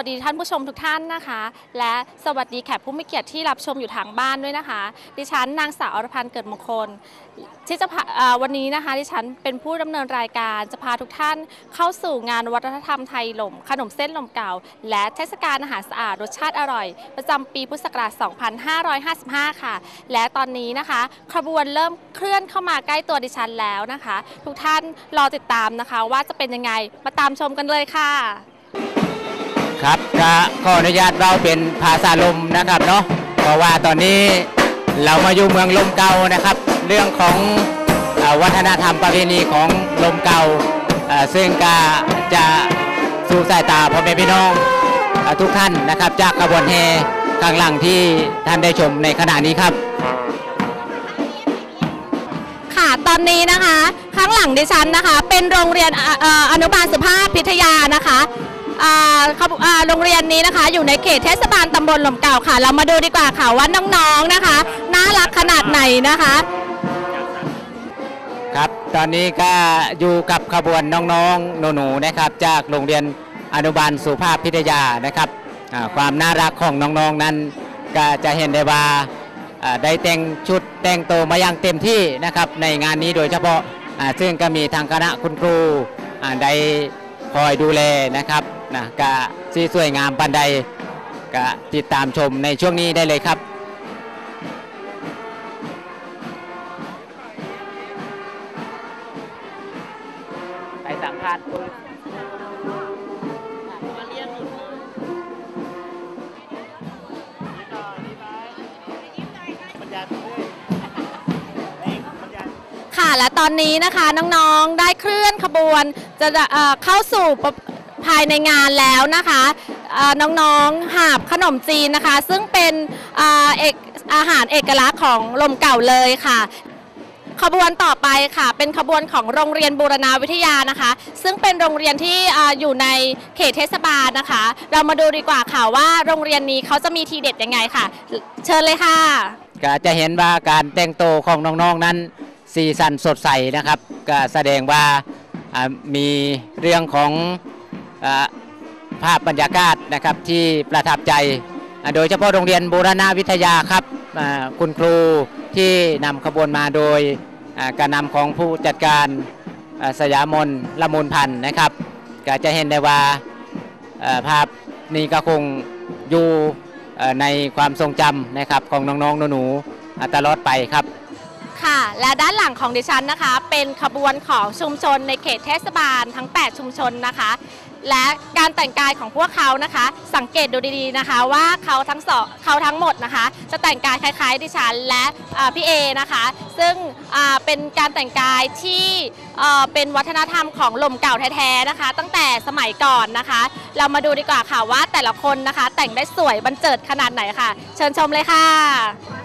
สวัสดีท่านผู้ชมทุกท่านนะคะ และสวัสดีแขกผู้มีเกียรติที่รับชมอยู่ทางบ้านด้วยนะคะ ดิฉันนางสาวอรพันธ์เกิดมงคล ที่จะวันนี้นะคะ ดิฉันเป็นผู้ดำเนินรายการจะพาทุกท่านเข้าสู่งานวัฒนธรรมไทยหล่ม ขนมเส้นหล่มเก่า และเทศกาลอาหารสะอาดรสชาติอร่อย ประจำปีพุทธศักราช 2555 ค่ะ และตอนนี้นะคะ ขบวนเริ่มเคลื่อนเข้ามาใกล้ตัวดิฉันแล้วนะคะ ทุกท่านรอติดตามนะคะ ว่าจะเป็นยังไงมาตามชมกันเลยค่ะ ครับก็ขออนุญาตเราเป็นภาษาลมนะครับเนาะเพราะว่าตอนนี้เรามาอยู่เมืองลมเก่านะครับ เรื่องของอวัฒนธรรมประเพณีของลมเก่าซึ่งก็จะสู่สายตาพ่อแม่พี่น้องอทุกท่านนะครับ จากขบวนแห่ข้างหลังที่ท่านได้ชมในขณะนี้ครับ ค่ะตอนนี้นะคะ ข้างหลังดิฉันนะคะ เป็นโรงเรียนอออนุบาลสุภาพพิทยานะคะ โรงเรียนนี้นะคะ อยู่ในเขตเทศบาลตำบลหล่มเก่าค่ะ เรามาดูดีกว่าค่ะว่าน้องๆนะคะน่ารักขนาดไหนนะคะ ครับ ตอนนี้ก็อยู่กับขบวนน้องๆหนูๆนะครับ จากโรงเรียนอนุบาลสุภาพพิทยานะครับความน่ารักของน้องๆนั้น ก็จะเห็นได้ว่าได้แต่งชุดแต่งตัวมาอย่างเต็มที่นะครับ ในงานนี้โดยเฉพาะซึ่งก็มีทางคณะคุณครูได้คอยดูแลนะครับ นะก็สีสวยงามปันใดก็ติดตามชมในช่วงนี้ได้เลยครับไปสัมภาษณ์ค่ะและตอนนี้นะคะน้องๆได้เคลื่อนขบวนจะเอ่อเข้าสู่ ภายในงานแล้วนะคะน้องๆหาบขนมจีนนะคะ ซึ่งเป็นอาเอกอาหารเอกลักษณ์ของลมเก่าเลยค่ะ ขบวนต่อไปค่ะ เป็นขบวนของโรงเรียนบูรณาวิทยานะคะ ซึ่งเป็นโรงเรียนที่อยู่ในเขตเทศบาลนะคะ เรามาดูดีกว่าค่ะว่าโรงเรียนนี้เขาจะมีทีเด็ดยังไงค่ะ เชิญเลยค่ะก็จะเห็นว่าการแต่งตัวของน้องๆนั้นสีสันสดใสนะครับ ก็แสดงว่ามีเรื่องของ ภาพบรรยากาศนะครับที่ประทับใจ โดยเฉพาะโรงเรียนบูรณาวิทยาครับคุณครูที่นำขบวนมาโดยการนำของผู้จัดการสยามนละมุนพันธ์นะครับก็จะเห็นได้ว่าภาพนี้ก็คงอยู่ในความทรงจำนะครับของน้องๆหนูๆตลอดไปครับค่ะ และด้านหลังของดิฉันนะคะ เป็นขบวนของชุมชนในเขตเทศบาลทั้ง 8 ชุมชนนะคะ และการแต่งกายของพวกเขานะคะ สังเกตดูดีๆนะคะ ว่าเขาทั้งสองเขาทั้งหมดนะคะ จะแต่งกายคล้ายๆดิฉันและพี่เอนะคะ ซึ่งเป็นการแต่งกายที่เอ่อเป็นวัฒนธรรมของลมเก่าแท้ๆนะคะ ตั้งแต่สมัยก่อนนะคะ เรามาดูดีกว่าค่ะว่าแต่ละคนนะคะ แต่งได้สวยบันเจิดขนาดไหนค่ะ เชิญชมเลยค่ะ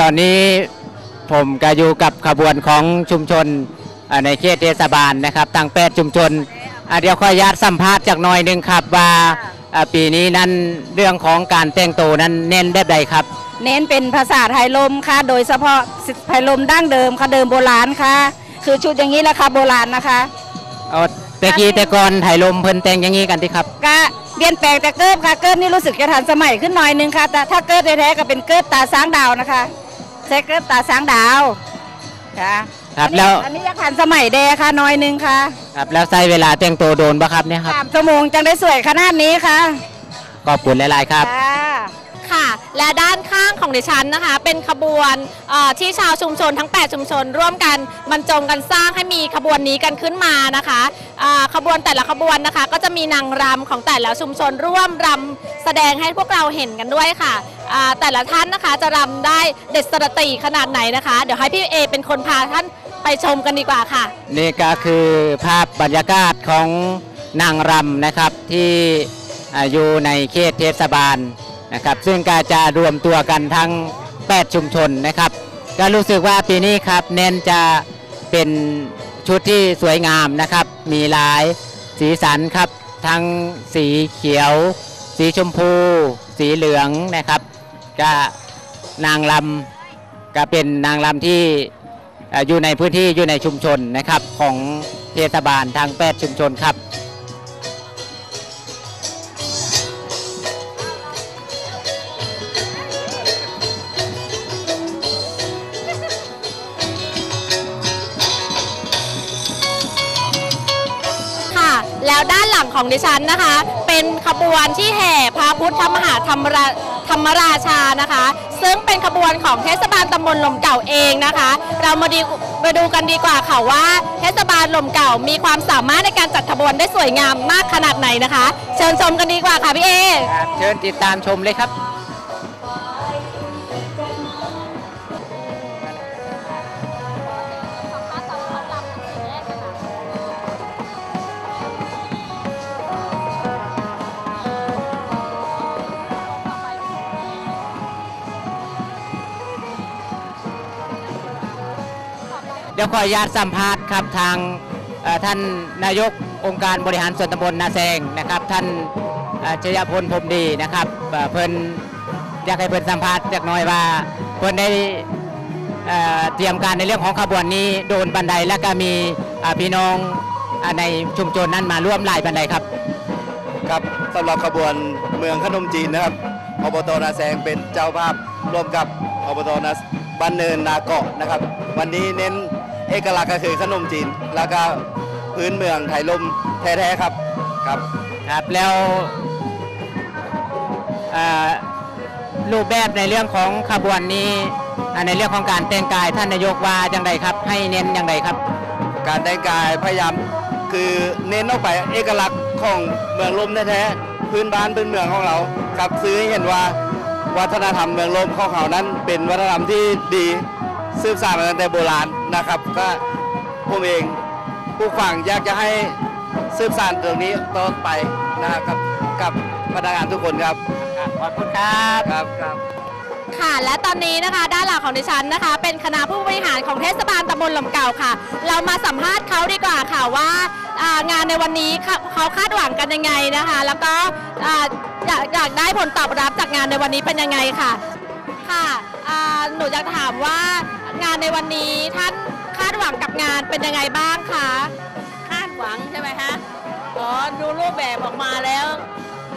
ตอนนี้ผมก็อยู่กับขบวนของชุมชนอ่าในเขตเทศบาลนะครับตั้งแปดชุมชนอ่าเดี๋ยวขออนุญาตสัมภาษณ์จากหน่อยหนึ่งครับว่าอ่าปีนี้นั้นเรื่องของการแต่งตัวนั้นเน้นแบบใดครับ เน้นเป็นภาษาไทยลมค่ะ โดยเฉพาะไทยลมดั้งเดิมค่ะเดิมโบราณค่ะ คือชุดอย่างนี้แหละค่ะโบราณนะคะเอาแต่กี้แต่ก่อนไถลมเพิ่นแต่งอย่างนี้กันที่ครับก็เปลี่ยนแปลงแต่เกิบค่ะเกิบนี่รู้สึกจะทันสมัยขึ้นหน่อยนึงค่ะแต่ถ้าเกิบแท้ๆก็เป็นเกิบตาช้างดาวนะคะ ใช้เกิบตาช้างดาวค่ะครับอันนี้แล้วอันนี้ยังทันสมัยแดค่ะหน้อยนึงค่ะครับแล้วใช้เวลาแต่งตัวโดนปะครับเนี่ยครับสามชั่วโมงจังได้สวยขนาดนี้ค่ะขอบคุณหลายๆครับ ค่ะ และด้านข้างของดิฉันนะคะ เป็นขบวนที่ชาวชุมชนทั้ง 8 ชุมชน ร่วมกันบรรจงกันสร้างให้มีขบวนนี้กันขึ้นมานะคะขบวนแต่ละขบวนนะคะ ก็จะมีนางรำของแต่ละชุมชน ร่วมรำแสดงให้พวกเราเห็นกันด้วยค่ะแต่ละท่านนะคะจะรำได้เด็ดสระตีขนาดไหนนะคะ เดี๋ยวให้พี่เอเป็นคนพาท่านไปชมกันดีกว่าค่ะ นี่ก็คือภาพบรรยากาศของนางรำนะครับที่อ่าอยู่ในเขตเทศบาล นะครับ ซึ่งก็จะรวมตัวกันทั้ง 8 ชุมชนนะครับ ก็รู้สึกว่าปีนี้ครับเน้นจะเป็นชุดที่สวยงามนะครับ มีหลายสีสันครับ ทั้งสีเขียว สีชมพู สีเหลืองนะครับ ก็นางลำก็เป็นนางลำที่อออยู่ในพื้นที่อยู่ในชุมชนนะครับของเทศบาลทางแปดชุมชนครับ แล้วด้านหลังของดิฉันนะคะ เป็นขบวนที่แห่พระพุทธมหาธรรมราธรรมราชานะคะ ซึ่งเป็นขบวนของเทศบาลตำบลลมเก่าเองนะคะ เรามาดีมาดูกันดีกว่าค่ะว่า เทศบาลลมเก่ามีความสามารถในการจัดขบวนได้สวยงามมากขนาดไหนนะคะ เชิญชมกันดีกว่าค่ะพี่เอ ครับเชิญติดตามชมเลยครับ ดี๋ยวขออนุญาตสัมภาษณ์ครับทางท่านนายกองค์การบริหารส่วนตำบลนาแซงนะครับ ท่านเอ่อชยพลพรมดีนะครับเอ่อเพิ่นอยากให้เพิ่นสัมภาษณ์จากน้อยว่าเพิ่นได้เตรียมการในเรื่องของขบวนนี้โดนบันไดและก็มีพี่น้องในชุมชนนั้นมาร่วมลายบันไดครับ ครับสำหรับขบวนเมืองขนมจีนนะครับอบตนาแซงเป็นเจ้าภาพร่วมกับอบตนาบ้านเนินนาเกาะนะครับ วันนี้เน้น เอกลักษณ์ก็คือขนมจีน แล้วก็พื้นเมืองไทยลมแท้ๆครับครับครับแล้วเอ่อรูปแบบในเรื่องของขบวนนี้อ่าในเรื่องของการแต่งกายท่านนายกว่าจังไดครับ ให้เน้นอย่างไรครับ การแต่งกายพยายามคือเน้นออกไปเอกลักษณ์ของเมืองลมแท้ๆพื้นบ้านพื้นเมืองของเราครับซื้อให้เห็นว่าวัฒนธรรมเมืองลมของเขานั้นเป็นวัฒนธรรมที่ดี สืบสานมาตั้งแต่โบราณนะครับก็ผมเองผู้ฟังอยากจะให้สืบสานตรงนี้ต่อไปนะครับกับพนักงานทุกคนครับขอบคุณครับครับครับ ค่ะและตอนนี้นะคะด้านหลังของดิฉันนะคะ เป็นคณะผู้บริหารของเทศบาลตำบลหล่มเก่าค่ะ เรามาสัมภาษณ์เขาดีกว่าค่ะว่าอ่างานในวันนี้เขาเขาคาดหวังกันยังไงนะคะ แล้วก็อ่าอยากอยากได้ผลตอบรับจากงานในวันนี้เป็นยังไงค่ะ ค่ะอ่าหนูอยากถามว่า งานในวันนี้ท่านคาดหวังกับงานเป็นยังไงบ้างคะคาดหวังใช่ไหมคะอ๋อดูรูปแบบออกมาแล้ว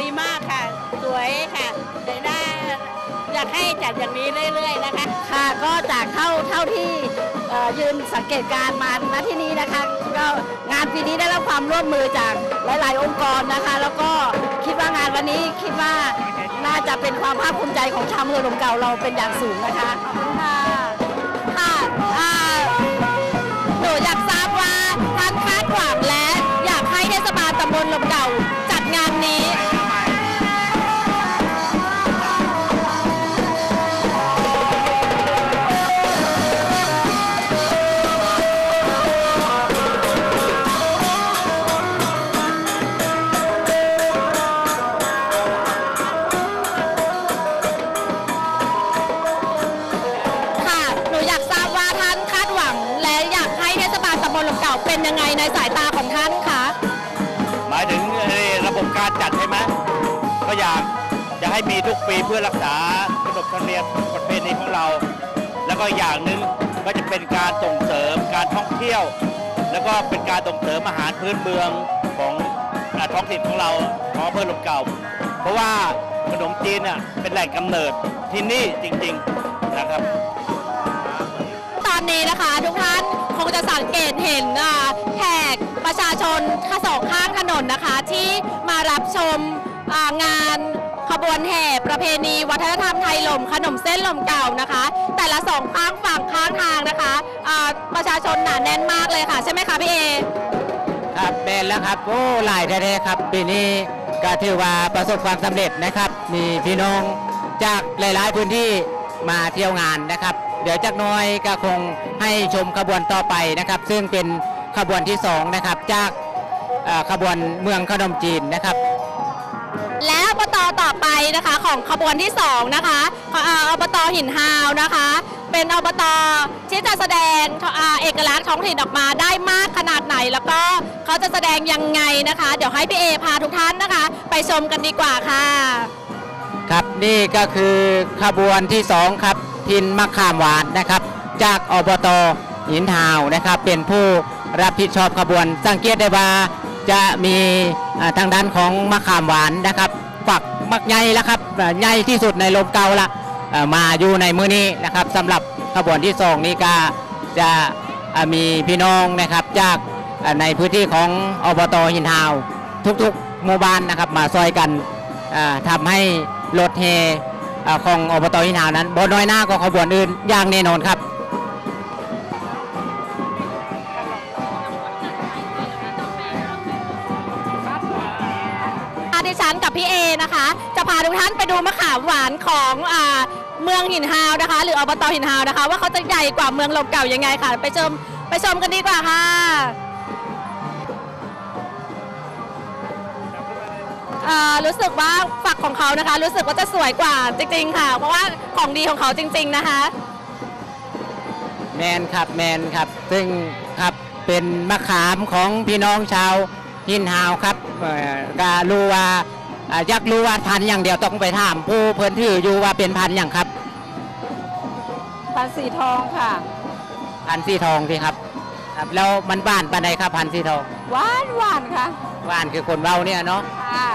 ดีมากค่ะ สวยค่ะอยากได้อยากให้จัดอย่างนี้เรื่อยๆนะคะค่ะก็จากเท่าเท่าที่เอ่อยืนสังเกตการณ์มาณที่นี้นะคะก็งานปีนี้ได้รับความร่วมมือจากหลาย ๆ องค์กรนะคะ แล้วก็คิดว่างานวันนี้คิดว่าน่าจะเป็นความภาคภูมิใจของชาวอำเมืองลมเก่าเราเป็นอย่างสูงนะคะค่ะค่ะ บาล การจัดใช่ไหมก็อยากจะให้มีทุกปีเพื่อรักษาขนบธรรมเนียมประเพณีของเรา แล้วก็อย่างหนึ่งก็จะเป็นการส่งเสริมการท่องเที่ยว แล้วก็เป็นการส่งเสริมอาหารพื้นเมืองของอ่าท้องถิ่นของเราของอำเภอลมเก่า เพราะว่าขนมจีนน่ะเป็นแหล่งกำเนิดที่นี่จริงๆนะครับตอนนี้นะคะทุกท่านคงจะสังเกตเห็นแขกประชาชนข้าสองข้างถนนนะคะที่ รับชมงานขบวนแห่ประเพณี วัฒนธรรมไทยลมขนมเส้นลมเก่านะคะ แต่ละสองข้างฝั่งข้างทางนะคะประชาชนหนาแน่นมากเลยค่ะ ใช่ไหมคะพี่เอครับเป็นแล้วครับโอ้หลายแท้ๆครับปีนี้ก็ถือว่าประสบความสำเร็จนะครับ มีพี่น้องจากหลาย ๆ พื้นที่มาเที่ยวงานนะครับ เดี๋ยวจักน้อยก็คงให้ชมขบวนต่อไปนะครับ ซึ่งเป็นขบวนที่สองนะครับจาก ขบวนเมืองขนมจีนนะครับ และอบตต่อไปนะคะของขบวนที่สองนะคะของอ่าอบตหินฮาวนะคะ เป็นอบตที่จะแสดงอ่าเอกลักษณ์ท้องถิ่นออกมาได้มากขนาดไหน แล้วก็เขาจะแสดงยังไงนะคะ เดี๋ยวให้พี่เอพาทุกท่านนะคะ ไปชมกันดีกว่าค่ะ ครับนี่ก็คือขบวนที่สองครับทินมะขามหวานนะครับ จากอบตหินทาวนะครับ เป็นผู้รับผิดชอบขบวนสังเกตได้ว่า จะมีทางด้านของมะขามหวานนะครับฝักมักใหญ่แล้วครับใหญ่ที่สุดในลมเก่าละอ่ามาอยู่ในมือนี้นะครับสำหรับขบวนที่สองนี้ก็จะมีพี่น้องนะครับจากในพื้นที่ของอบตหินทาว ทุกๆหมู่บ้านนะครับมาซอยกันอ่าทำให้รถเฮของอบตหินทาวนั้นบน้อยหน้าก็ขบวนอื่นอย่างแน่นอนครับ กับพี่เอนะคะ จะพาทุกท่านไปดูมะขามหวานของอ่าเมืองหินฮาวนะคะ หรืออบตหินฮาวนะคะ ว่าเขาจะใหญ่กว่าเมืองลมเก่ายังไงค่ะ ไปชมไปชมกันดีกว่าค่ะอ่ารู้สึกว่าฝักของเขานะคะ รู้สึกว่าจะสวยกว่าจริง ๆ ค่ะ เพราะว่าของดีของเขาจริง ๆนะคะ แมนครับแมนครับ ซึ่งครับเป็นมะขามของพี่น้องชาวหินฮาวครับเอ่อก็รู้ว่า อ่าอยากรู้ว่าพันธุ์อย่างเดียวต้องไปถามผู้เพิ่นถืออยู่ว่าเป็นพันธุ์อย่างครับ พันสีทองค่ะ พันธุ์สีทองที่ครับ ครับแล้วมันบ้านปานใดครับพันธุ์สีทองหวานหวานค่ะบ้านคือคนเราเนี่ยเนาะค่ะ